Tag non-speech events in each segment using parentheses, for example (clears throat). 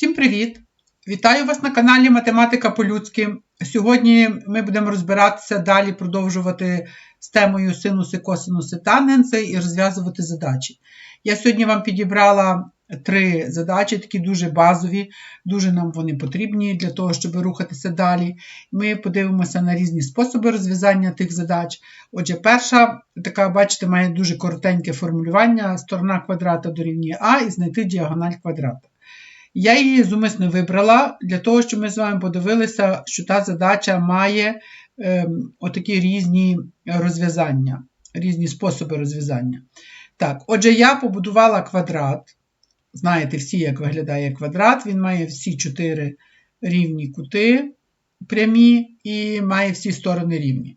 Всім привіт! Вітаю вас на каналі Математика по-людськи. Сьогодні ми будемо розбиратися далі, продовжувати з темою синуси, косинуси, тангенси і розв'язувати задачі. Я сьогодні вам підібрала три задачі, такі дуже базові, дуже нам вони потрібні для того, щоб рухатися далі. Ми подивимося на різні способи розв'язання тих задач. Отже, перша, така, бачите, має дуже коротеньке формулювання: сторона квадрата дорівнює А і знайти діагональ квадрата. Я її зумисно вибрала для того, щоб ми з вами подивилися, що та задача має е, отакі різні розв'язання, різні способи розв'язання. Так, отже, я побудувала квадрат. Знаєте, всі, як виглядає квадрат, він має всі чотири рівні кути прямі і має всі сторони рівні.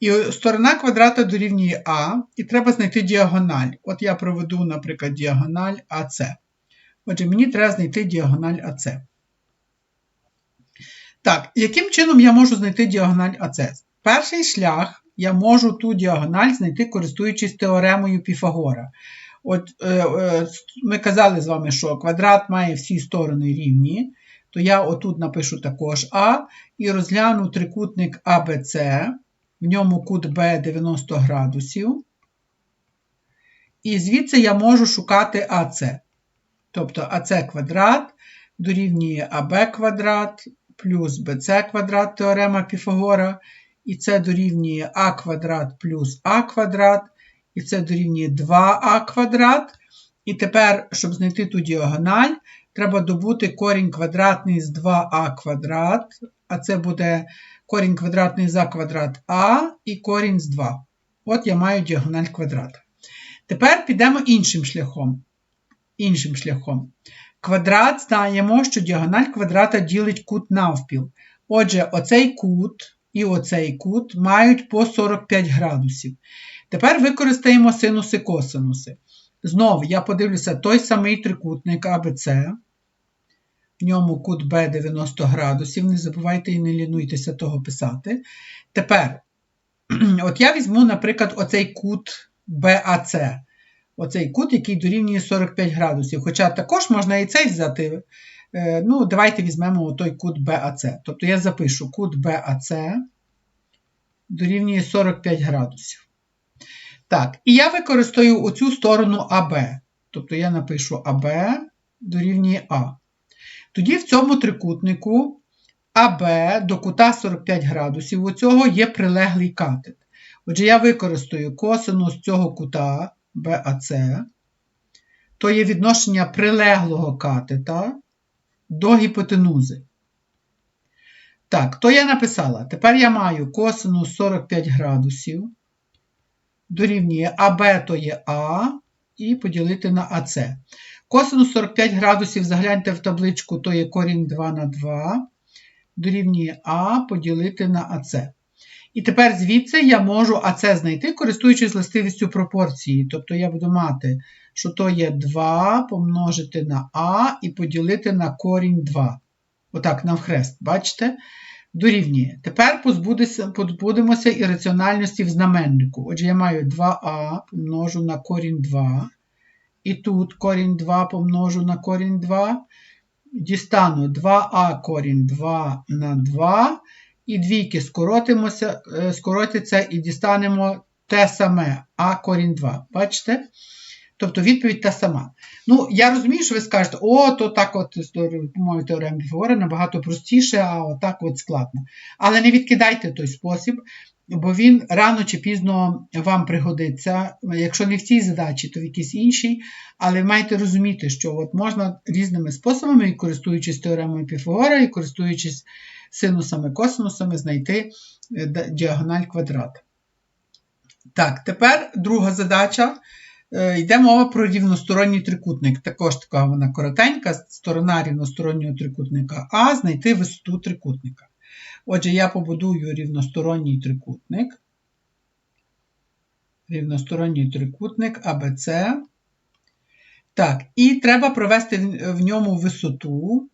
І сторона квадрата дорівнює А, і треба знайти діагональ. От я проведу, наприклад, діагональ АС. Отже, мені треба знайти діагональ АС. Так, яким чином я можу знайти діагональ АС? Перший шлях я можу ту діагональ знайти, користуючись теоремою Піфагора. От е, е, Ми казали з вами, що квадрат має всі сторони рівні, то я отут напишу також А і розгляну трикутник АБЦ, в ньому кут Б 90 градусів. І звідси я можу шукати АС. Тобто АС квадрат дорівнює АБ квадрат плюс БЦ квадрат теорема Піфагора. І це дорівнює А квадрат плюс А квадрат. І це дорівнює 2а квадрат. І тепер, щоб знайти ту діагональ, треба добути корінь квадратний з 2а квадрат. А це буде корінь квадратний за квадрат А і корінь з 2. От я маю діагональ квадрата. Тепер підемо іншим шляхом іншим шляхом. Квадрат знаємо, що діагональ квадрата ділить кут навпіл. Отже, оцей кут і оцей кут мають по 45 градусів. Тепер використаємо синуси косинуси. Знову я подивлюся той самий трикутник АБЦ. В ньому кут Б 90 градусів. Не забувайте і не лінуйтеся того писати. Тепер, (clears throat) от я візьму, наприклад, оцей кут БАЦ оцей кут, який дорівнює 45 градусів. Хоча також можна і цей взяти. Е, ну, Давайте візьмемо той кут BAC. Тобто я запишу кут BAC дорівнює 45 градусів. Так, і я використаю оцю сторону АБ. Тобто я напишу АБ дорівнює А. Тоді в цьому трикутнику АБ до кута 45 градусів у цього є прилеглий катет. Отже, я використаю косинус цього кута БАЦ, то є відношення прилеглого катета до гіпотенузи. Так, то я написала. Тепер я маю косинус 45 градусів. Дорівнює АБ то є А, і поділити на АС. Косинус 45 градусів, загляньте в табличку, то є корінь 2 на 2. Дорівнює А поділити на АС. І тепер звідси я можу АЦ знайти, користуючись властивістю пропорції. Тобто я буду мати, що то є 2 помножити на А і поділити на корінь 2. Отак, навхрест, бачите? Дорівнює. Тепер позбудемося ірраціональності в знаменнику. Отже, я маю 2а помножу на корінь 2. І тут корінь 2 помножу на корінь 2. Дістану 2а корінь 2 на 2 і двійки скоротимося, е, скоротиться і дістанемо те саме, а корінь 2. Бачите? Тобто відповідь та сама. Ну, я розумію, що ви скажете, о, то так от допомогою теореми Піфагора набагато простіше, а отак от складно. Але не відкидайте той спосіб, бо він рано чи пізно вам пригодиться. Якщо не в цій задачі, то в якійсь іншій. Але маєте розуміти, що от можна різними способами, користуючись теоремою Піфагора, і користуючись синусами, косинусами знайти е, діагональ квадрата. Так, тепер друга задача. Е, йде мова про рівносторонній трикутник. Також така вона коротенька, сторона рівностороннього трикутника А, знайти висоту трикутника. Отже, я побудую рівносторонній трикутник. Рівносторонній трикутник АБЦ. Так, і треба провести в ньому висоту.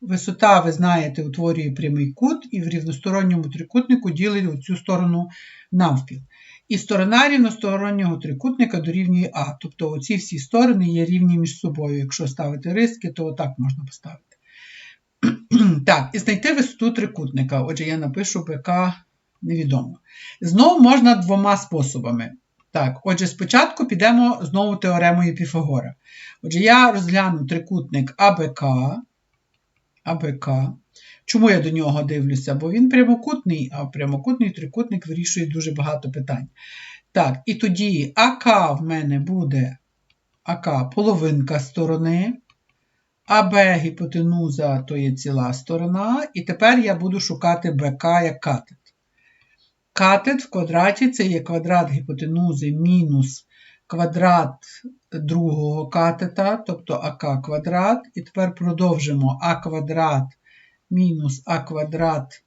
Висота, ви знаєте, утворює прямий кут, і в рівносторонньому трикутнику ділить цю сторону навпіл. І сторона рівностороннього трикутника дорівнює А. Тобто оці всі сторони є рівні між собою. Якщо ставити риски, то отак можна поставити. (clears throat) Так, і знайти висоту трикутника. Отже, я напишу БК невідомо. Знову можна двома способами. Так, отже, спочатку підемо знову теоремою Піфагора. Отже, я розгляну трикутник АБК. АБК. Чому я до нього дивлюся? Бо він прямокутний, а прямокутний трикутник вирішує дуже багато питань. Так, і тоді АК в мене буде АК половинка сторони, АБ гіпотенуза то є ціла сторона. І тепер я буду шукати БК як катет. Катет в квадраті це є квадрат гіпотенузи мінус квадрат другого катета, тобто АК квадрат. І тепер продовжимо А квадрат мінус А квадрат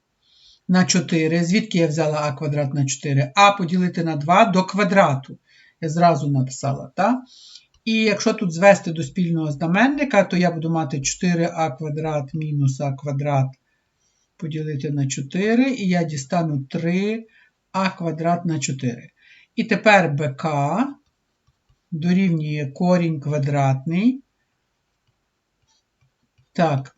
на 4. Звідки я взяла А квадрат на 4? А поділити на 2 до квадрату. Я зразу написала, так? І якщо тут звести до спільного знаменника, то я буду мати 4а квадрат мінус а квадрат поділити на 4, і я дістану 3а квадрат на 4. І тепер БК дорівнює корінь квадратний. Так,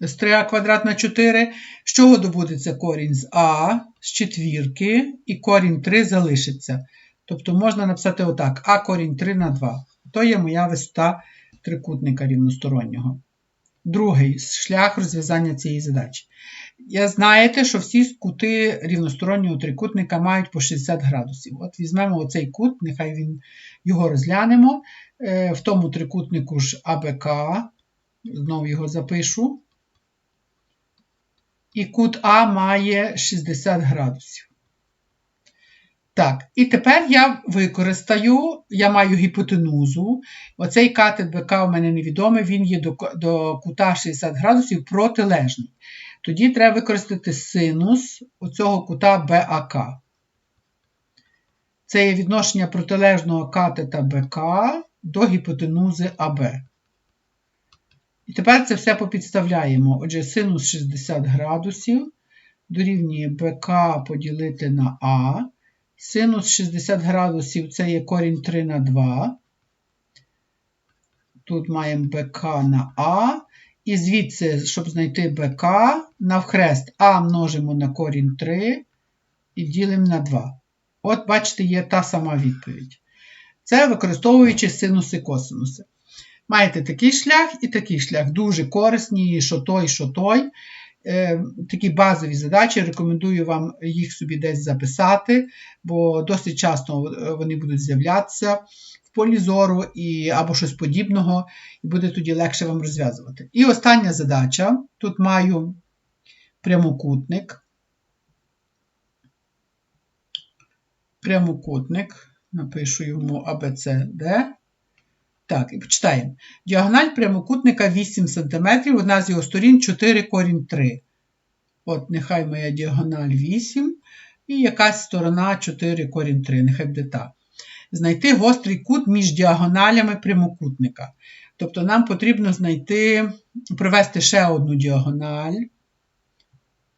з 3а квадрат на 4. З чого добудеться корінь з А, з четвірки, і корінь 3 залишиться. Тобто можна написати отак: А корінь 3 на 2. То є моя висота трикутника рівностороннього. Другий шлях розв'язання цієї задачі. Я знаєте, що всі кути рівностороннього трикутника мають по 60 градусів. От візьмемо оцей кут, нехай він його розглянемо. Е, в тому трикутнику ж АБК, знову його запишу. І кут А має 60 градусів. Так, і тепер я використаю, я маю гіпотенузу. Оцей катет БК у мене невідомий, він є до до кута 60 градусів протилежний. Тоді треба використати синус оцього кута БАК. Це є відношення протилежного катета БК до гіпотенузи АБ. І тепер це все попідставляємо. Отже, синус 60 градусів дорівнює БК поділити на А. Синус 60 градусів це є корінь 3 на 2. Тут маємо БК на А. І звідси, щоб знайти БК, навхрест А множимо на корінь 3 і ділимо на 2. От, бачите, є та сама відповідь. Це використовуючи синуси косинуси. Маєте такий шлях і такий шлях. Дуже корисні, що той, що той. Е, такі базові задачі. Рекомендую вам їх собі десь записати, бо досить часто вони будуть з'являтися полі зору і, або щось подібного, і буде тоді легше вам розв'язувати. І остання задача. Тут маю прямокутник. Прямокутник, напишу йому ABCD. Так, і почитаємо. Діагональ прямокутника 8 см, одна з його сторін 4 корінь 3. От, нехай моя діагональ 8. І якась сторона 4 корінь 3. Нехай буде так. Знайти гострий кут між діагоналями прямокутника. Тобто нам потрібно знайти, провести ще одну діагональ.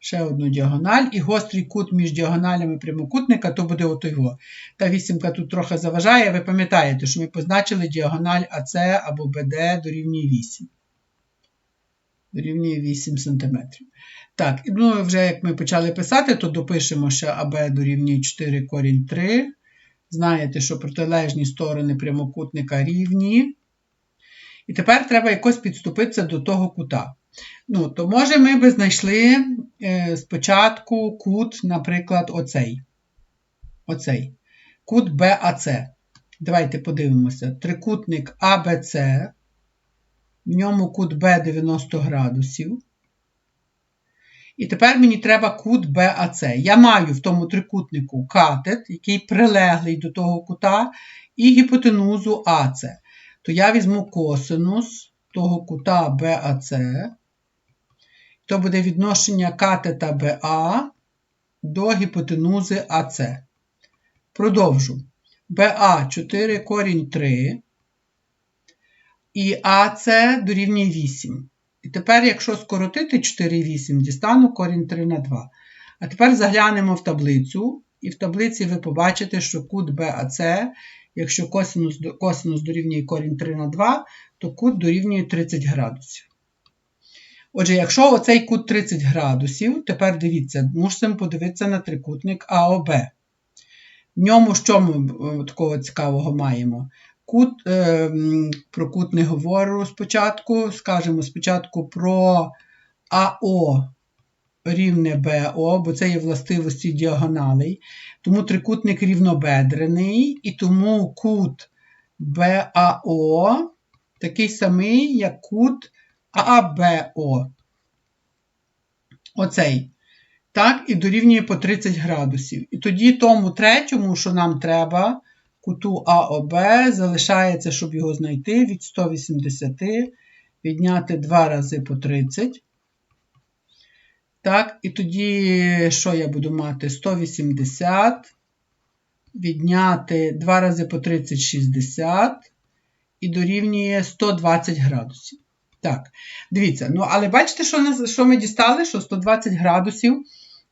Ще одну діагональ і гострий кут між діагоналями прямокутника, то буде ото його. Та вісімка тут трохи заважає. Ви пам'ятаєте, що ми позначили діагональ АС або БД дорівнює 8. Дорівнює 8 см. Так, ну вже як ми почали писати, то допишемо ще АБ дорівнює 4 корінь 3. Знаєте, що протилежні сторони прямокутника рівні. І тепер треба якось підступитися до того кута. Ну, То може ми би знайшли е, спочатку кут, наприклад, оцей. Оцей. Кут БАЦ. Давайте подивимося. Трикутник АБЦ. В ньому кут Б 90 градусів. І тепер мені треба кут БАЦ. Я маю в тому трикутнику катет, який прилеглий до того кута, і гіпотенузу АЦ. То я візьму косинус того кута БАЦ то буде відношення катета БА до гіпотенузи АЦ. Продовжу. БА 4 корінь 3. І АЦ дорівнює 8. І тепер, якщо скоротити 4,8, дістану корінь 3 на 2. А тепер заглянемо в таблицю. І в таблиці ви побачите, що кут БАЦ, якщо косинус, косинус дорівнює корінь 3 на 2, то кут дорівнює 30 градусів. Отже, якщо оцей кут 30 градусів, тепер дивіться, мусимо подивитися на трикутник АОБ. В ньому що ми е, такого цікавого маємо? Кут, е, про кут не говорю спочатку. Скажемо спочатку про АО рівне БО, бо це є властивості діагоналей. Тому трикутник рівнобедрений, і тому кут БАО такий самий, як кут АБО. Оцей. Так, і дорівнює по 30 градусів. І тоді тому третьому, що нам треба, куту АОБ, залишається, щоб його знайти, від 180 відняти 2 рази по 30. Так, і тоді, що я буду мати? 180, відняти 2 рази по 30 60 і дорівнює 120 градусів. Так, дивіться, ну але бачите, що, нас- що ми дістали? Що 120 градусів,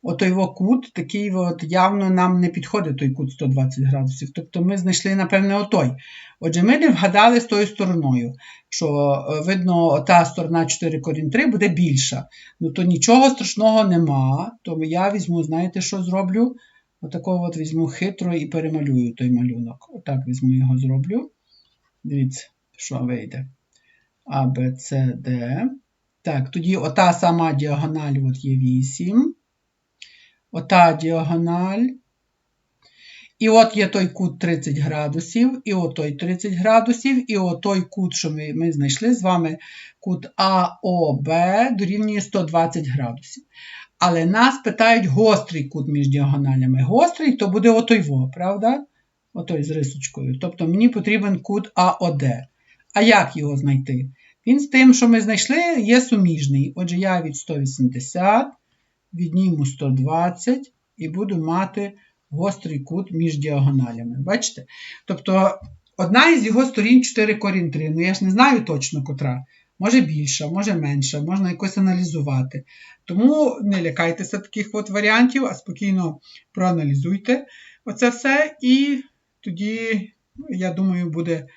отой во кут, такий от явно нам не підходить той кут 120 градусів. Тобто ми знайшли, напевне, отой. Отже, ми не вгадали з тою стороною, що е, видно, та сторона 4 корінь 3 буде більша. Ну то нічого страшного нема. То я візьму, знаєте, що зроблю? Отакого от візьму хитро і перемалюю той малюнок. Отак візьму його зроблю. Дивіться, що вийде. А, Б, С, Д. Так, тоді ота сама діагональ от є 8. Ота діагональ. І от є той кут 30 градусів, і отой 30 градусів, і отой кут, що ми, ми знайшли з вами, кут АОБ дорівнює 120 градусів. Але нас питають гострий кут між діагоналями. Гострий, то буде отой во, правда? Отой з рисочкою. Тобто мені потрібен кут АОД. А як його знайти? Він з тим, що ми знайшли, є суміжний. Отже, я від 180 відніму 120 і буду мати гострий кут між діагоналями. Бачите? Тобто одна із його сторін 4 корінь 3. Ну я ж не знаю точно котра. Може більша, може менша, можна якось аналізувати. Тому не лякайтеся таких от варіантів, а спокійно проаналізуйте оце все, і тоді, я думаю, буде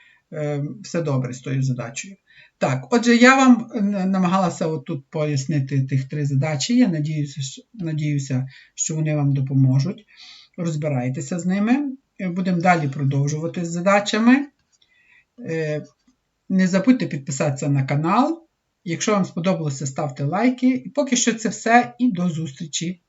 все добре з тою задачею. Так, отже, я вам е, намагалася отут пояснити тих три задачі. Я надіюся, надіюся, що вони вам допоможуть. Розбирайтеся з ними. Е, Будемо далі продовжувати з задачами. Е, Не забудьте підписатися на канал. Якщо вам сподобалося, ставте лайки. І поки що це все, і до зустрічі!